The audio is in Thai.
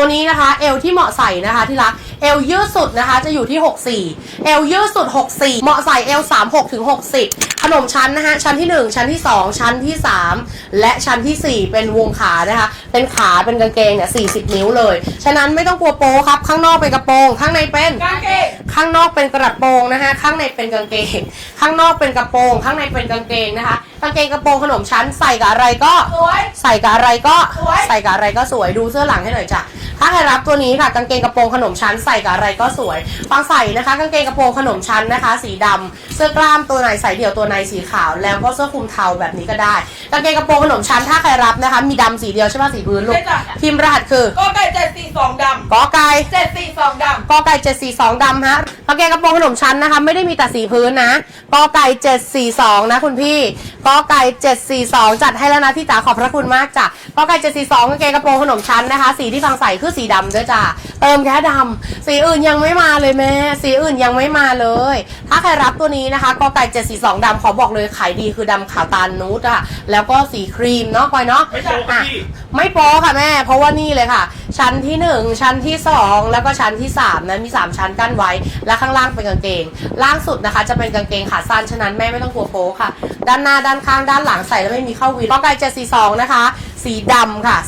ตัวนี้นะคะเอวที่เหมาะใส่นะคะที่รักเอวยืดสุดนะคะจะอยู่ที่ 64เอวยืดสุด 64 เหมาะใส่เอว36ถึง60 ขนมชั้นนะคะชั้นที่ 1 ชั้นที่ 2 ชั้นที่ 3 และชั้นทีสี่ 4 เป็นวงขานะคะ เป็นขาเป็นกางเกงเนี่ย40 นิ้วเลย ฉะนั้นไม่ต้องกลัวโป๊ครับ ข้างนอกเป็นกระโปรงข้างในเป็นกางเกงข้างนอกเป็นกระโปรงนะคะข้างในเป็นกางเกง ข้างนอกเป็นกระโปรงข้างในเป็นกางเกงนะคะกางเกงกระโปรงขนมชั้นใส่กับอะไรก็สวยใส่กับอะไรก็สวยใส่กับอะไรก็สวยดูเสื้อหลังให้หน่อยจ้ะถ้า ใครรับตัวนี้ค่ะกางเกงกระโปรงขนมชั้นใส่กับอะไรก็สวยฟังใส่นะคะกางเกงกระโปรงขนมชั้นนะคะ สีดำเสื้อกล้ามตัวไหนใส่เดี่ยวตัวในสีขาว แล้วก็เสื้อคลุมเทาแบบนี้ก็ได้กางเกงกระโปรงขนมชั้นถ้าใครรับนะคะ มีดำสีเดียวใช่ไหมสีพื้นลูกใช่จ้ะพิมพ์รหัสคือก็ไก่เจ็ด สี่สองดกอไก่ำเจ็ดสี่สองดกอไก่742ดำฮะกางเกงกระโปรงขนมชั้นนะคะ ไม่ได้มีแต่สีพื้นนะกอไก่742นะคุณพี่กอไก่742จัดให้แล้วนะพี่จ๋าขอบพระคุณมากจ้ะกอไก่742กางเกงกระโปรงขนมชั้นนะคะ สีที่ฟังใส่คือสีดำด้วยจ้ะ เติมแค่ดำสีอื่นยังไม่มาเลยแม่สีอื่นยังไม่มาเลย ถ้าใครรับตัวนี้นะคะกอไก่742ดำขอบอกเลยขายดีคือดำขาวตาลนูดอะแล้วก็สีครีมเนาะกอยเนาะไม่โป๊ะค่ะอะพี่ไม่โป๊ค่ะแม่ เพราะว่านี่เลยค่ะ ชั้นที่1ชั้นที่2แล้วก็ชั้นที่3นะมี3ชั้นกั้นไว้ และข้างล่างเป็นกางเกง ล่างสุดนะคะ จะเป็นกางเกงขาสั้นฉะนั้นแม่ไม่ต้องกลัวโป๊ค่ะ ด้านหน้าด้านข้างด้านหลังใส่แล้วไม่มีเข้าวินก็ไก่742นะคะ สีดำค่ะ